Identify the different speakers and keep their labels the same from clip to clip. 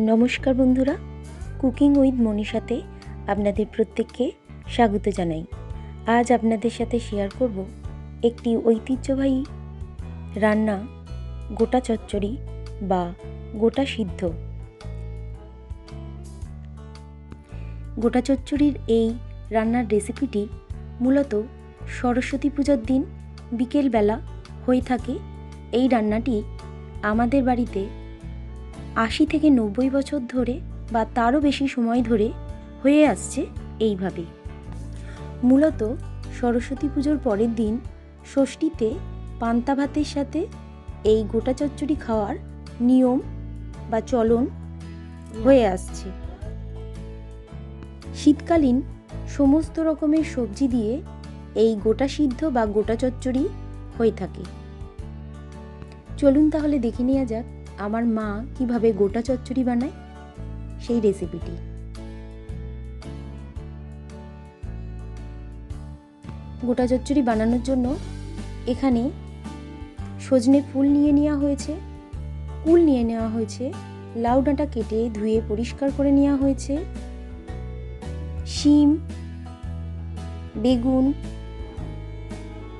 Speaker 1: নমস্কার বন্ধুরা cooking with মনীষাতে আপনাদের প্রত্যেককে স্বাগত জানাই। আজ আপনাদের সাথে শেয়ার করব একটি ঐতিহ্যবাহী রান্না, গোটা চচ্চড়ি বা গোটা সিদ্ধ। গোটা চচ্চড়ির এই রান্নার রেসিপিটি মূলত সরস্বতী পূজার দিন বিকেলবেলা হয়ে থাকে। এই রান্নাটি আমাদের বাড়িতে আশি থেকে নব্বই বছর ধরে বা তারও বেশি সময় ধরে হয়ে আসছে এইভাবে। মূলত সরস্বতী পুজোর পরের দিন ষষ্ঠীতে পান্তা ভাতের সাথে এই গোটা চচ্চড়ি খাওয়ার নিয়ম বা চলন হয়ে আসছে। শীতকালীন সমস্ত রকমের সবজি দিয়ে এই গোটা সিদ্ধ বা গোটা চচ্চড়ি হয়ে থাকে। চলুন তাহলে দেখে নেওয়া যাক আমার মা কীভাবে গোটা চচ্চড়ি বানায়? সেই রেসিপিটি গোটা চচ্চড়ি বানানোর জন্য এখানে সজনে ফুল নিয়ে নেওয়া হয়েছে। কুল নিয়ে নেওয়া হয়েছে। লাউ ডাঁটা কেটে ধুয়ে পরিষ্কার করে নেওয়া হয়েছে। শিম, বেগুন,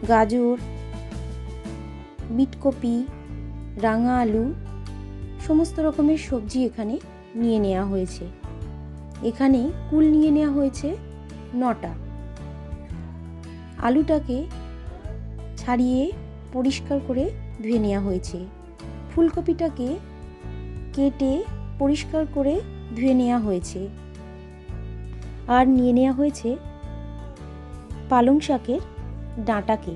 Speaker 1: গাজর, বিটকপি, রাঙা আলু সমস্ত রকমের সবজি এখানে নিয়ে নেওয়া হয়েছে। এখানে কুল নিয়ে নেওয়া হয়েছে নটা। আলুটাকে ছাড়িয়ে পরিষ্কার করে ধুয়ে নেওয়া হয়েছে। ফুলকপিটাকে কেটে পরিষ্কার করে ধুয়ে নেওয়া হয়েছে। আর নিয়ে নেওয়া হয়েছে পালং শাকের ডাঁটাকে।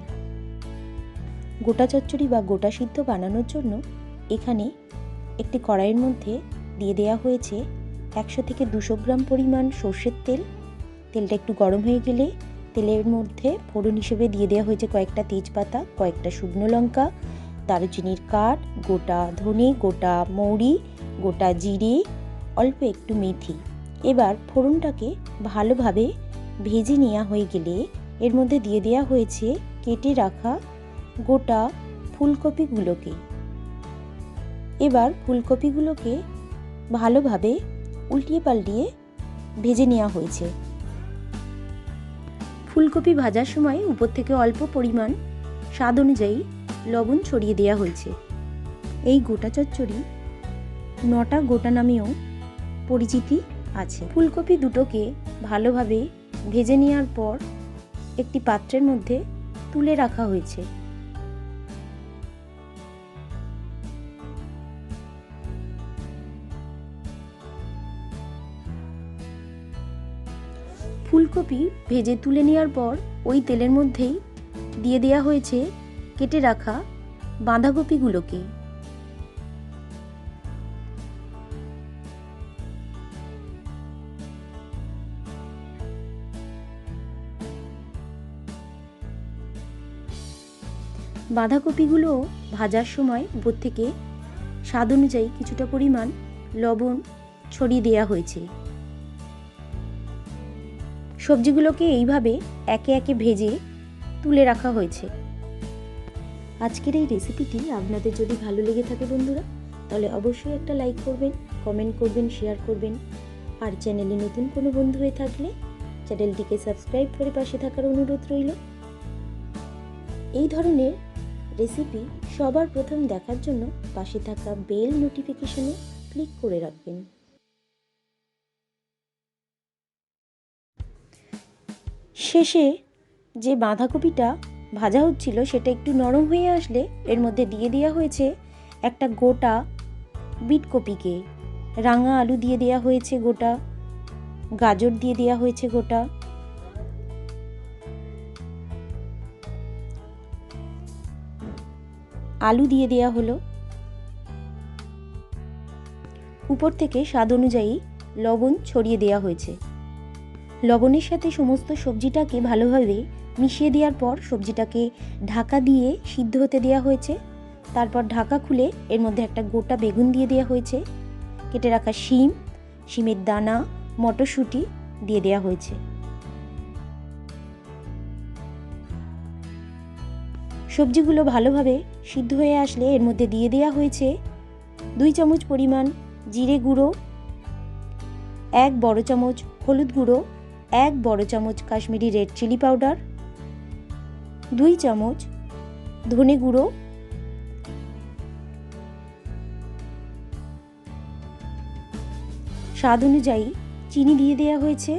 Speaker 1: গোটা চচ্চড়ি বা গোটা সিদ্ধ বানানোর জন্য এখানে একটি কড়াইয়ের মধ্যে দিয়ে দেওয়া হয়েছে একশো থেকে দুশো গ্রাম পরিমাণ সর্ষের তেল। তেলটা একটু গরম হয়ে গেলে তেলের মধ্যে ফোড়ন হিসেবে দিয়ে দেওয়া হয়েছে কয়েকটা তেজপাতা, কয়েকটা শুকনো লঙ্কা, দারুচিনির কাঠ, গোটা ধনে, গোটা মৌরি, গোটা জিরে, অল্প একটু মেথি। এবার ফোড়নটাকে ভালোভাবে ভেজে নেওয়া হয়ে গেলে এর মধ্যে দিয়ে দেওয়া হয়েছে কেটে রাখা গোটা ফুলকপিগুলোকে। এবার ফুলকপিগুলোকে ভালোভাবে উল্টিয়ে পাল্টিয়ে ভেজে নেওয়া হয়েছে। ফুলকপি ভাজার সময় উপর থেকে অল্প পরিমাণ স্বাদ অনুযায়ী লবণ ছড়িয়ে দেওয়া হয়েছে। এই গোটা চচ্চড়ি নটা গোটা নামেও পরিচিতি আছে। ফুলকপি দুটোকে ভালোভাবে ভেজে নেওয়ার পর একটি পাত্রের মধ্যে তুলে রাখা হয়েছে। ফুলকপি ভেজে তুলে নেওয়ার পর ওই তেলের মধ্যেই দিয়ে দেওয়া হয়েছে কেটে রাখা বাঁধাকপিগুলোকে। বাঁধাকপিগুলো ভাজার সময় উপর থেকে স্বাদ অনুযায়ী কিছুটা পরিমাণ লবণ ছড়িয়ে দেওয়া হয়েছে। সবজিগুলোকে এইভাবে একে একে ভেজে তুলে রাখা হয়েছে। আজকের এই রেসিপিটি আপনাদের যদি ভালো লেগে থাকে বন্ধুরা, তাহলে অবশ্যই একটা লাইক করবেন কমেন্ট করবেন শেয়ার করবেন। আর চ্যানেলে নতুন কোনো বন্ধু হয়ে থাকলে চ্যানেলটিকে সাবস্ক্রাইব করে পাশে থাকার অনুরোধ রইল। এই ধরনের রেসিপি সবার প্রথম দেখার জন্য পাশে থাকা বেল নোটিফিকেশনে ক্লিক করে রাখবেন। শেষে যে বাঁধাকপিটা ভাজা হচ্ছিল সেটা একটু নরম হয়ে আসলে এর মধ্যে দিয়ে দেওয়া হয়েছে একটা গোটা বিটকপিকে। রাঙা আলু দিয়ে দেওয়া হয়েছে গোটা, গাজর দিয়ে দেওয়া হয়েছে গোটা। আলু দিয়ে দেওয়া হলো। উপর থেকে স্বাদ অনুযায়ী লবণ ছড়িয়ে দেওয়া হয়েছে। লবণের সাথে সমস্ত সবজিটাকে ভালোভাবে মিশিয়ে দেওয়ার পর সবজিটাকে ঢাকা দিয়ে সিদ্ধ হতে দেওয়া হয়েছে। তারপর ঢাকা খুলে এর মধ্যে একটা গোটা বেগুন দিয়ে দেওয়া হয়েছে। কেটে রাখা শিম, শিমের দানা, মটরশুঁটি দিয়ে দেওয়া হয়েছে। সবজিগুলো ভালোভাবে সিদ্ধ হয়ে আসলে এর মধ্যে দিয়ে দেওয়া হয়েছে দুই চামচ পরিমাণ জিরে গুঁড়ো, এক বড় চামচ হলুদ গুঁড়ো এক বড় চামচ কাশ্মীরি রেড চিলি পাউডার, দুই চামচ ধনে গুঁড়ো, স্বাদ অনুযায়ী চিনি দিয়ে দেওয়া হয়েছে।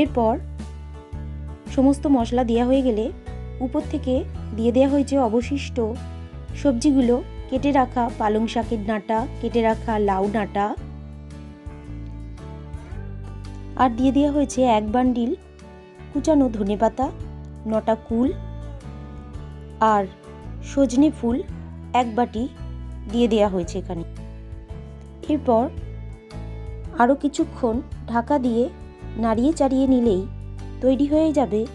Speaker 1: এরপর সমস্ত মশলা দেওয়া হয়ে গেলে উপর থেকে দিয়ে দেওয়া হয়েছে অবশিষ্ট সবজিগুলো, কেটে রাখা পালং শাকের ডাঁটা, কেটে রাখা লাউ ডাঁটা আর দিয়ে দেওয়া হয়েছে এক বান্ডিল, কুচানো ধনেপাতা নটা কুল আর সজনে ফুল এক বাটি দিয়ে দেওয়া হয়েছে এখানে। এরপর আরও কিছুক্ষণ ঢাকা দিয়ে নাড়িয়ে চাড়িয়ে নিলেই তৈরি হয়ে যাবে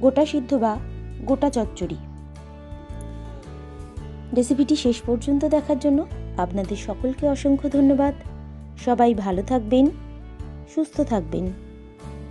Speaker 1: গোটা সিদ্ধ বা গোটা চচ্চড়ি। রেসিপিটি শেষ পর্যন্ত দেখার জন্য আপনাদের সকলকে অসংখ্য ধন্যবাদ। সবাই ভালো থাকবেন। সুস্থ থাকবেন।